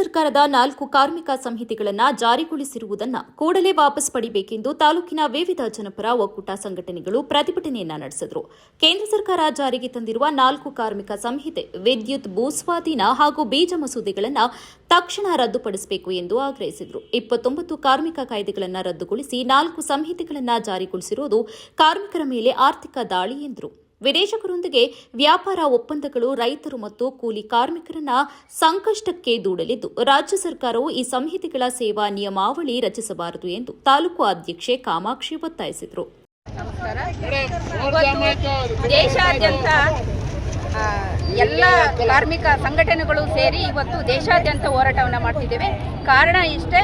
ಸರ್ಕಾರದ ನಾಲ್ಕು ಕಾರ್ಮಿಕ ಸಂಹಿತೆಗಳನ್ನು ಜಾರಿಗೊಳಿಸಿರುವುದನ್ನು ಕೂಡಲೇ ವಾಪಸ್ ಪಡಿಬೇಕೆಂದು ತಾಲೂಕಿನ ವಿವಿಧ ಜನಪರ ಒಕ್ಕೂಟ ಸಂಘಟನೆಗಳು ಪ್ರತಿಭಟನೆಯನ್ನ ನಡೆಸಿದರು. ಕೇಂದ್ರ ಸರ್ಕಾರ ಜಾರಿಗೆ ತಂದಿರುವ ನಾಲ್ಕು ಕಾರ್ಮಿಕ ಸಂಹಿತೆ ವಿದ್ಯುತ್, ಭೂಸ್ವಾಧೀನ ಹಾಗೂ ಬೀಜ ಮಸೂದೆಗಳನ್ನು ತಕ್ಷಣ ರದ್ದುಪಡಿಸಬೇಕು ಎಂದು ಆಗ್ರಹಿಸಿದರು. ಇಪ್ಪತ್ತೊಂಬತ್ತು ಕಾರ್ಮಿಕ ಕಾಯ್ದೆಗಳನ್ನು ರದ್ದುಗೊಳಿಸಿ ನಾಲ್ಕು ಸಂಹಿತೆಗಳನ್ನು ಜಾರಿಗೊಳಿಸಿರುವುದು ಕಾರ್ಮಿಕರ ಮೇಲೆ ಆರ್ಥಿಕ ದಾಳಿ ಎಂದರು. ವಿದೇಶಕರೊಂದಿಗೆ ವ್ಯಾಪಾರ ಒಪ್ಪಂದಗಳು ರೈತರು ಮತ್ತು ಕೂಲಿ ಕಾರ್ಮಿಕರನ್ನ ಸಂಕಷ್ಟಕ್ಕೆ ದೂಡಲಿದ್ದು, ರಾಜ್ಯ ಸರ್ಕಾರವು ಈ ಸಂಹಿತೆಗಳ ಸೇವಾ ನಿಯಮಾವಳಿ ರಚಿಸಬಾರದು ಎಂದು ತಾಲೂಕು ಅಧ್ಯಕ್ಷೆ ಕಾಮಾಕ್ಷಿ ಒತ್ತಾಯಿಸಿದರು ನಮಸ್ಕಾರ ಇವತ್ತು ದೇಶಾದ್ಯಂತ ಆ, ಎಲ್ಲ ಕಾರ್ಮಿಕ ಸಂಘಟನೆಗಳು ಸೇರಿ ಇವತ್ತು ದೇಶಾದ್ಯಂತ ಹೋರಾಟವನ್ನು ಮಾಡ್ತಿದ್ದೇವೆ. ಕಾರಣ ಇಷ್ಟೇ,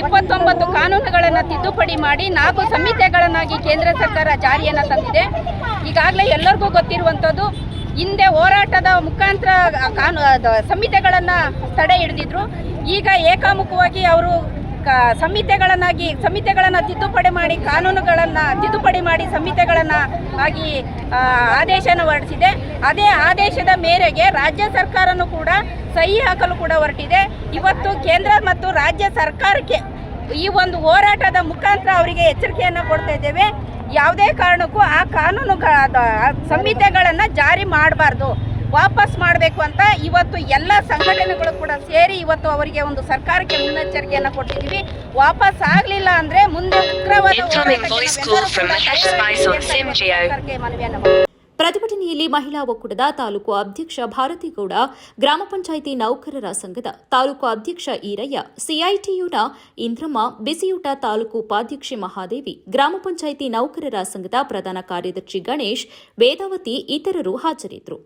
ಇಪ್ಪತ್ತೊಂಬತ್ತು ಕಾನೂನುಗಳನ್ನು ತಿದ್ದುಪಡಿ ಮಾಡಿ ನಾಲ್ಕು ಸಂಹಿತೆಗಳನ್ನಾಗಿ ಕೇಂದ್ರ ಸರ್ಕಾರ ಜಾರಿಯನ್ನು ತಂದಿದೆ. ಈಗಾಗಲೇ ಎಲ್ಲರಿಗೂ ಗೊತ್ತಿರುವಂಥದ್ದು ಹಿಂದೆ ಹೋರಾಟದ ಮುಖಾಂತರ ಕಾನೂ ಸಂಹಿತೆಗಳನ್ನು ತಡೆ ಹಿಡಿದಿದ್ರು. ಈಗ ಏಕಾಮುಖವಾಗಿ ಅವರು ಕ ಸಂಹಿತೆಗಳನ್ನಾಗಿ ಸಂಹಿತೆಗಳನ್ನು ತಿದ್ದುಪಡಿ ಮಾಡಿ ಕಾನೂನುಗಳನ್ನು ತಿದ್ದುಪಡಿ ಮಾಡಿ ಸಂಹಿತೆಗಳನ್ನು ಆಗಿ ಆದೇಶನ ಹೊರಡಿಸಿದೆ. ಅದೇ ಆದೇಶದ ಮೇರೆಗೆ ರಾಜ್ಯ ಸರ್ಕಾರನೂ ಕೂಡ ಸಹಿ ಹಾಕಲು ಕೂಡ ಹೊರಟಿದೆ. ಇವತ್ತು ಕೇಂದ್ರ ಮತ್ತು ರಾಜ್ಯ ಸರ್ಕಾರಕ್ಕೆ ಈ ಒಂದು ಹೋರಾಟದ ಮುಖಾಂತರ ಅವರಿಗೆ ಎಚ್ಚರಿಕೆಯನ್ನು ಕೊಡ್ತಾ ಇದ್ದೇವೆ. ಯಾವುದೇ ಕಾರಣಕ್ಕೂ ಆ ಕಾನೂನುಗಳ ಸಂಹಿತೆಗಳನ್ನು ಜಾರಿ ಮಾಡಬಾರ್ದು. ವಾಪಸ್ ಮಾಡಬೇಕು ಅಂತ ಇವತ್ತು ಎಲ್ಲ ಸಂಘಟನೆಗಳು ಕೂಡ ಸೇರಿ ಇವತ್ತು ಅವರಿಗೆ ಒಂದು ಸರ್ಕಾರಕ್ಕೆ ಮುನ್ನೆಚ್ಚರಿಕೆಯನ್ನು ಕೊಟ್ಟಿದ್ದೀವಿ ವಾಪಸ್ ಆಗಲಿಲ್ಲ ಅಂದರೆ ಮುಂದೆ ಉಗ್ರವಾದ ಮನವಿಯನ್ನು. ಪ್ರತಿಭಟನೆಯಲ್ಲಿ ಮಹಿಳಾ ಒಕ್ಕೂಟದ ತಾಲೂಕು ಅಧ್ಯಕ್ಷ ಭಾರತಿಗೌಡ, ಗ್ರಾಮ ಪಂಚಾಯಿತಿ ನೌಕರರ ಸಂಘದ ತಾಲೂಕು ಅಧ್ಯಕ್ಷ ಈರಯ್ಯ, ಸಿಐಟಿಯುನ ಇಂದ್ರಮ್ಮ, ಬಿಸಿಯೂಟ ತಾಲೂಕು ಉಪಾಧ್ಯಕ್ಷೆ ಮಹಾದೇವಿ, ಗ್ರಾಮ ಪಂಚಾಯಿತಿ ನೌಕರರ ಸಂಘದ ಪ್ರಧಾನ ಕಾರ್ಯದರ್ಶಿ ಗಣೇಶ್, ವೇದಾವತಿ ಇತರರು ಹಾಜರಿದ್ದರು.